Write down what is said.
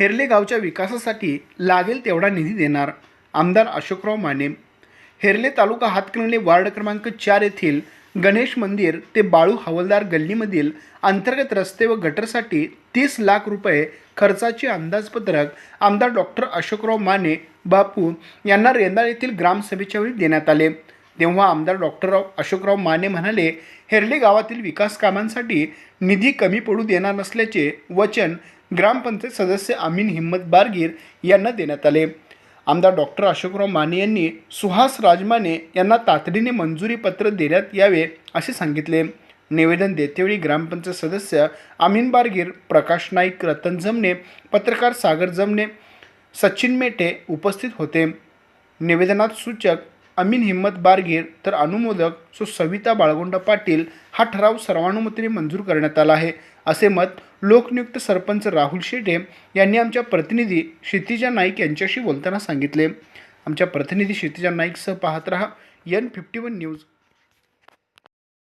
हेरले गावच्या विकासासाठी लागेल तेवढा निधी देणार आमदार अशोकराव माने. हेरले तालुका हातकणंगले वार्ड क्रमांक चार येथील गणेश मंदिर ते बाळू हवलदार गल्लीमधील अंतर्गत रस्ते व गटरसाठी तीस लाख रुपये खर्चाचे अंदाजपत्रक आमदार डॉक्टर अशोकराव माने बापू यांना रेंदाळ येथील ग्रामसभेच्या वेळी देण्यात आले. तेव्हा आमदार डॉक्टरराव अशोकराव माने म्हणाले हेर्ले गावातील विकास कामांसाठी निधी कमी पडू देणार नसल्याचे वचन ग्रामपंचायत सदस्य अमीन हिम्मत बारगीर यांना देण्यात आले. आमदार डॉक्टर अशोकराव माने यांनी सुहास राजमाने यांना तातडीने मंजुरीपत्र देण्यात यावे असे सांगितले. निवेदन देतेवेळी ग्रामपंचायत सदस्य अमीन बारगीर प्रकाश नाईक रतन जमने पत्रकार सागर जमने सचिन मेटे उपस्थित होते. निवेदनात सूचक अमीन हिम्मत बारगीर तर अनुमोदक सो. सविता बाळगोंडा पाटील हा ठराव सर्वानुमतीने मंजूर करण्यात आला आहे. असे मत लोकनियुक्त सरपंच राहुल शेटे यांनी आमच्या प्रतिनिधी क्षितिजा नाईक यांच्याशी बोलताना सांगितले. आमच्या प्रतिनिधी क्षितिजा नाईकसह पाहत रहा. N fifty one news